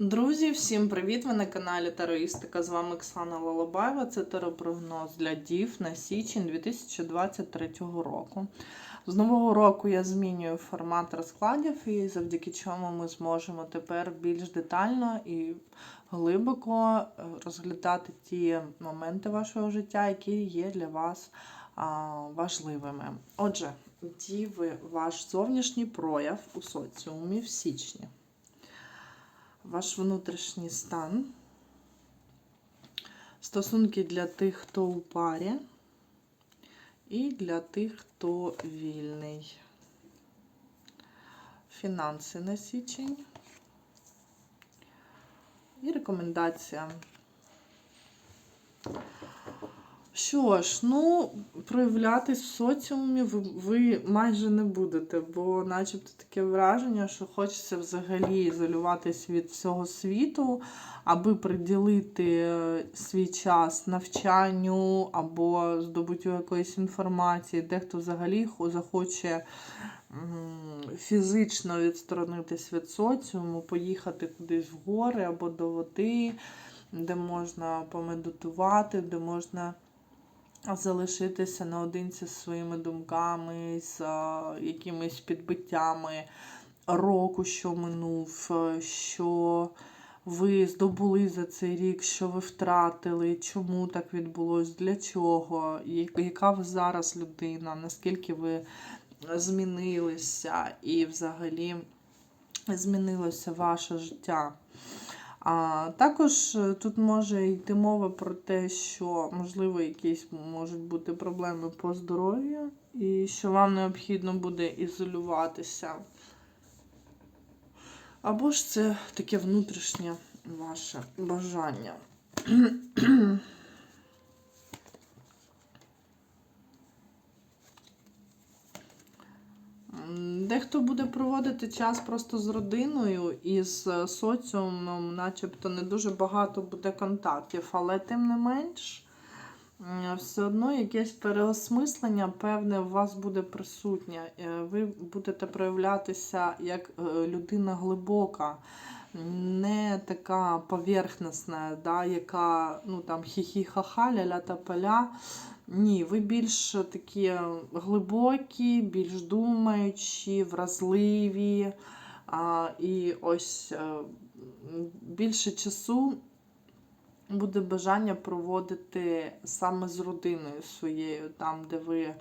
Друзі, всім привіт! Ви на каналі Тароїстика. З вами Оксана Лолобаєва. Це теропрогноз для дів на січень 2023 року. З нового року я змінюю формат розкладів, і завдяки чому ми зможемо тепер більш детально і глибоко е, розглядати ті моменти вашого життя, які є для вас важливими. Отже, діви, ваш зовнішній прояв у соціумі в січні ваш внутрішній стан, стосунки для тих, хто у парі, і для тих, хто вільний. Фінанси на січень. І рекомендація. Що ж, ну, проявлятись в соціумі ви, майже не будете, бо начебто таке враження, що хочеться взагалі ізолюватись від всього світу, аби приділити е, свій час навчанню або здобуттю якоїсь інформації. Дехто взагалі захоче фізично відсторонитись від соціуму, поїхати кудись в гори або до води, де можна помедитувати, де можна залишитися наодинці з своїми думками, з якимись підбиттями року, що минув, е, що ви здобули за цей рік, що ви втратили, чому так відбулось, для чого, яка ви зараз людина, наскільки ви змінилися і взагалі змінилося ваше життя. А також е, тут може йти мова про те, що, можливо, якісь можуть бути проблеми по здоров'ю, і що вам необхідно буде ізолюватися. Або ж це таке внутрішнє ваше бажання. Дехто буде проводити час просто з родиною і з е, соціумом, начебто не дуже багато буде контактів, але тим не менш, все одно якесь переосмислення, певне, у вас буде присутнє. Е, Ви будете проявлятися як е, людина глибока, не така поверхностна, да, яка ну, там хі-хі-ха-ха, ля-ля та поля. Ні, ви більш такі глибокі, більш думаючі, вразливі. А, і ось е, більше часу буде бажання проводити саме з родиною своєю, там, де ви.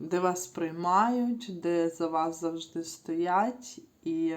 Де вас приймають, де за вас завжди стоять, і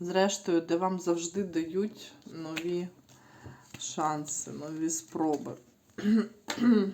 зрештою, де вам завжди дають нові шанси, нові спроби.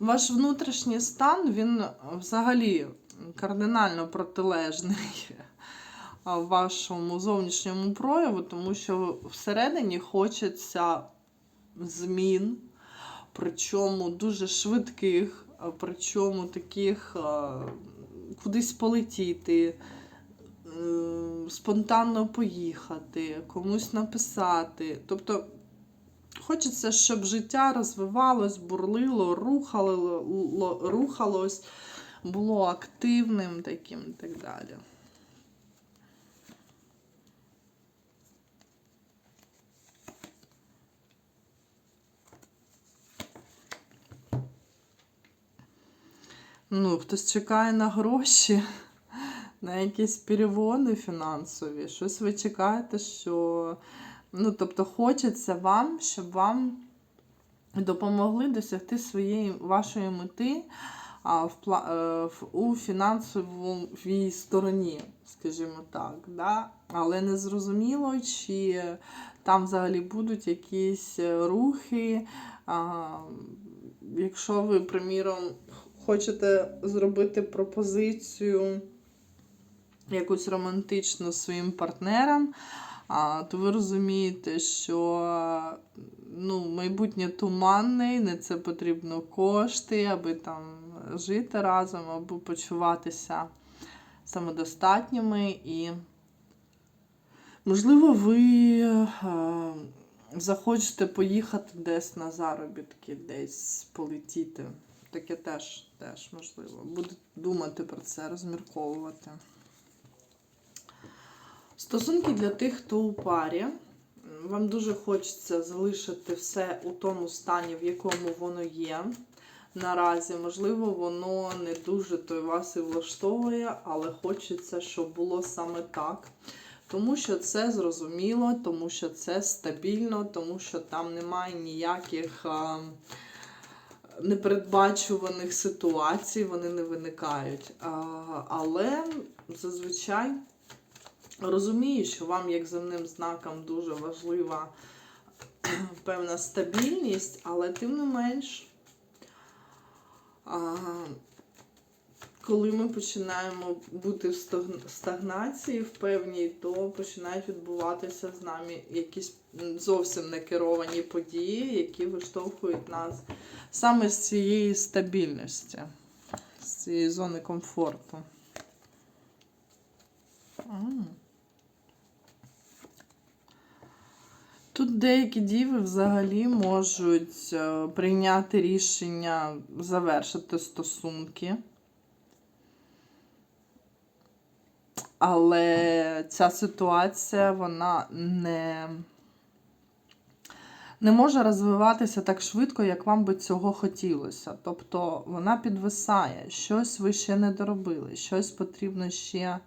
Ваш внутрішній стан, він взагалі кардинально протилежний вашому зовнішньому прояву, тому що всередині хочеться змін, причому дуже швидких, причому таких кудись полетіти, спонтанно поїхати, комусь написати. Тобто хочеться, щоб життя розвивалось, бурлило, рухало, рухалось, було активним таким і так далі. Ну, хтось чекає на гроші, на якісь переводи фінансові. Щось ви чекаєте, що. Ну, тобто, хочеться вам, щоб вам допомогли досягти своєї вашої мети а, в, е, в, у фінансовій стороні, скажімо так. Да? Але не зрозуміло, чи там взагалі будуть якісь е, рухи. А, якщо ви, приміром, хочете зробити пропозицію якусь романтичну своїм партнерам, то ви розумієте, що ну, майбутнє туманне, на це потрібно кошти, аби там жити разом, або почуватися самодостатніми. І, можливо, ви захочете поїхати десь на заробітки, десь полетіти. Таке теж, теж можливо. Будете думати про це, розмірковувати. Стосунки для тих, хто у парі. Вам дуже хочеться залишити все у тому стані, в якому воно є наразі. Можливо, воно не дуже той вас і влаштовує, але хочеться, щоб було саме так. Тому що це зрозуміло, тому що це стабільно, тому що там немає ніяких а, непередбачуваних ситуацій, вони не виникають. А, але зазвичай розумію, що вам, як земним знаком, дуже важлива певна стабільність, але тим не менш. Коли ми починаємо бути в стагнації в певній, то починають відбуватися з нами якісь зовсім не керовані події, які виштовхують нас саме з цієї стабільності, з цієї зони комфорту. Тут деякі діви взагалі можуть е, прийняти рішення завершити стосунки. Але ця ситуація, вона не, не може розвиватися так швидко, як вам би цього хотілося. Тобто вона підвисає, щось ви ще не доробили, щось потрібно ще,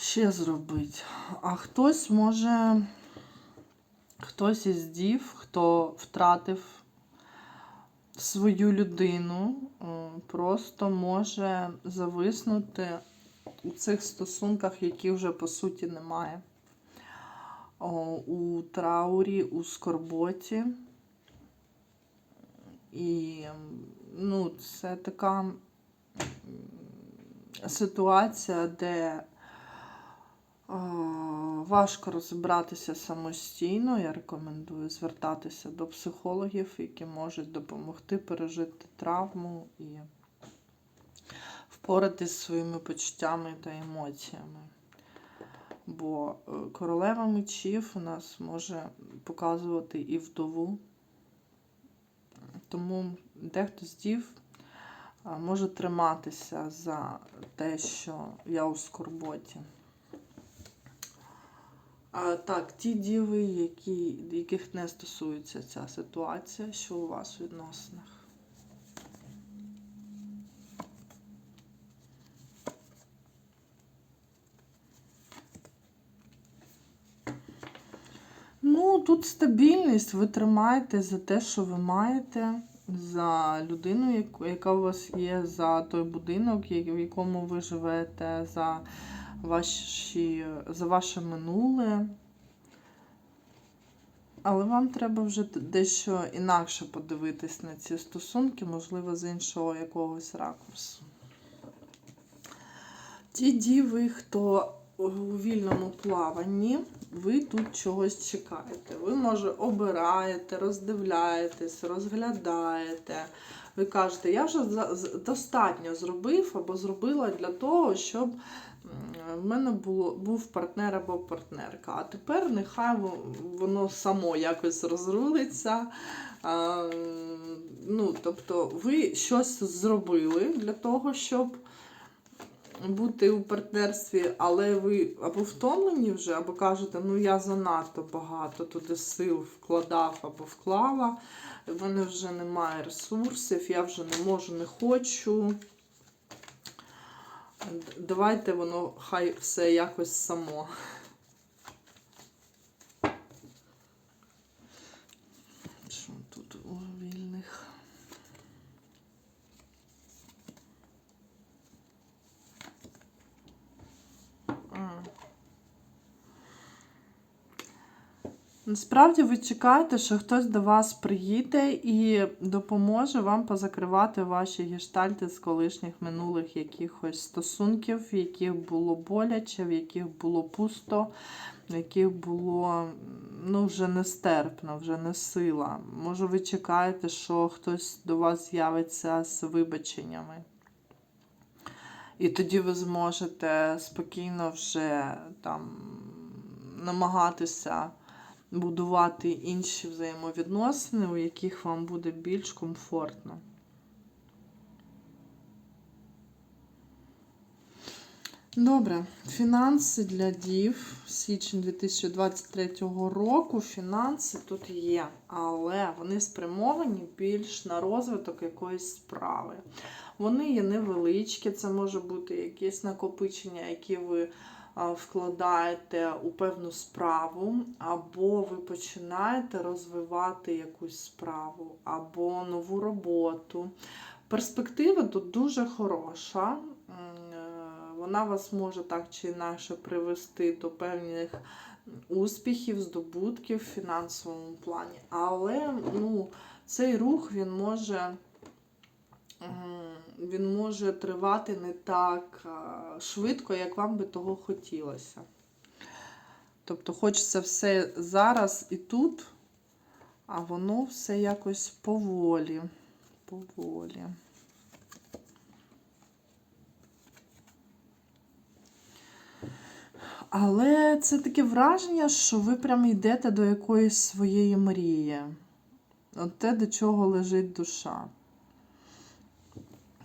ще зробити. А хтось може, хтось із дів, хто втратив свою людину, е, просто може зависнути у цих стосунках, які вже по суті немає. У траурі, у скорботі. І ну, це така ситуація, де важко розібратися самостійно. Я рекомендую звертатися до психологів, які можуть допомогти пережити травму і впоратись зі своїми почуттями та емоціями. Бо е, королева мечів у нас може показувати і вдову. Тому дехто з дів може триматися за те, що я у скорботі. А, так, ті діви, які, яких не стосується ця ситуація, що у вас у відносинах. Ну, тут стабільність, ви тримаєте за те, що ви маєте, за людину, яка у вас є, за той будинок, в якому ви живете, за, ваші, за ваше минуле. Але вам треба вже дещо інакше подивитись на ці стосунки, можливо, з іншого якогось ракурсу. Ті діви, хто у вільному плаванні, ви тут чогось чекаєте. Ви, може, обираєте, роздивляєтесь, розглядаєте. Ви кажете, я вже достатньо зробив або зробила для того, щоб в мене було, був партнер або партнерка. А тепер нехай воно само якось розрулиться. А, ну, тобто, ви щось зробили для того, щоб бути у партнерстві, але ви або втомлені вже, або кажете, ну я занадто багато туди сил вкладав або вклала, в мене вже немає ресурсів, я вже не можу, не хочу. Давайте воно хай все якось само. Що тут у вільних? М. Насправді ви чекаєте, що хтось до вас приїде і допоможе вам позакривати ваші гештальти з колишніх минулих якихось стосунків, в яких було боляче, в яких було пусто, в яких було ну, вже нестерпно, вже не сила. Може, ви чекаєте, що хтось до вас з'явиться з вибаченнями. І тоді ви зможете спокійно вже там намагатися будувати інші взаємовідносини, у яких вам буде більш комфортно. Добре, фінанси для дів січень 2023 року. Фінанси тут є, але вони спрямовані більш на розвиток якоїсь справи. Вони є невеличкі, це може бути якесь накопичення, які ви вкладаєте у певну справу, або ви починаєте розвивати якусь справу, або нову роботу. Перспектива тут дуже хороша. Е, Вона вас може так чи інакше привести до певних успіхів, здобутків в фінансовому плані. Але ну, цей рух він може, він може тривати не так швидко, як вам би того хотілося. Тобто хочеться все зараз і тут, а воно все якось поволі. Поволі. Але це таке враження, що ви прямо йдете до якоїсь своєї мрії. От те, до чого лежить душа.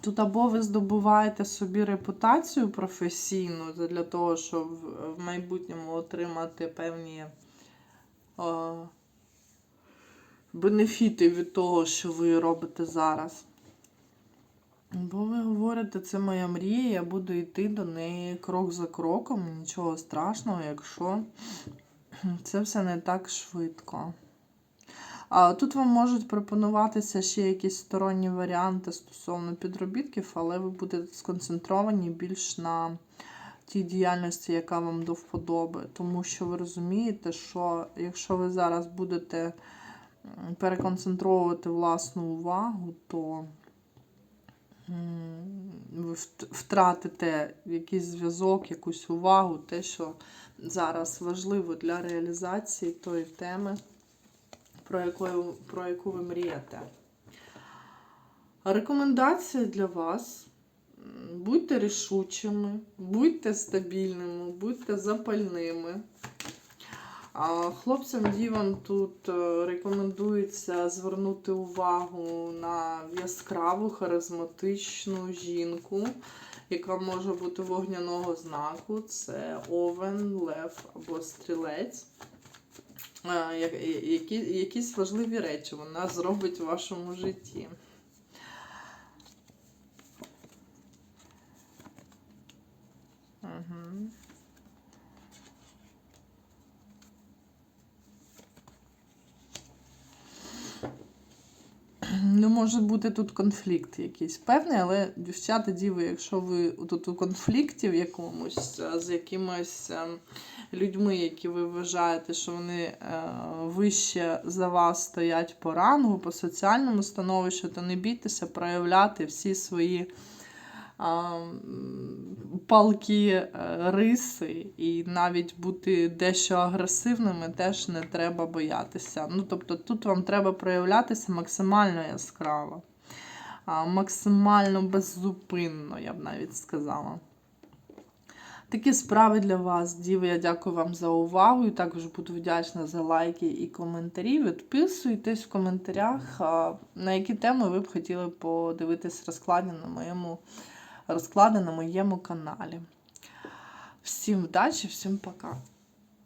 Тут або ви здобуваєте собі репутацію професійну для того, щоб в майбутньому отримати певні о, бенефіти від того, що ви робите зараз. Бо ви говорите, це моя мрія, я буду йти до неї крок за кроком, нічого страшного, якщо це все не так швидко. Тут вам можуть пропонуватися ще якісь сторонні варіанти стосовно підробітків, але ви будете сконцентровані більш на тій діяльності, яка вам до вподоби. Тому що ви розумієте, що якщо ви зараз будете переконцентровувати власну увагу, то ви втратите якийсь зв'язок, якусь увагу, те, що зараз важливо для реалізації тої теми, про яку, про яку ви мрієте. Рекомендація для вас. Будьте рішучими, будьте стабільними, будьте запальними. Хлопцям дівам тут е, рекомендується звернути увагу на яскраву, харизматичну жінку, яка може бути вогняного знаку. Це овен, лев або стрілець. Які, якісь важливі речі вона зробить в вашому житті. Угу. Ну, може бути тут конфлікт якийсь певний, але дівчата, діви, якщо ви тут у конфлікті в якомусь е, з якимось е, людьми, які ви вважаєте, що вони е, вище за вас стоять по рангу, по соціальному становищу, то не бійтеся проявляти всі свої палкі е, риси, і навіть бути дещо агресивними теж не треба боятися. Ну, тобто тут вам треба проявлятися максимально яскраво, максимально беззупинно, я б навіть сказала. Такі справи для вас, діви. Я дякую вам за увагу. І також буду вдячна за лайки і коментарі. Відписуйтесь в коментарях, на які теми ви б хотіли подивитись розклади на моєму розклади на моєму каналі. Всім вдачі, всім пока!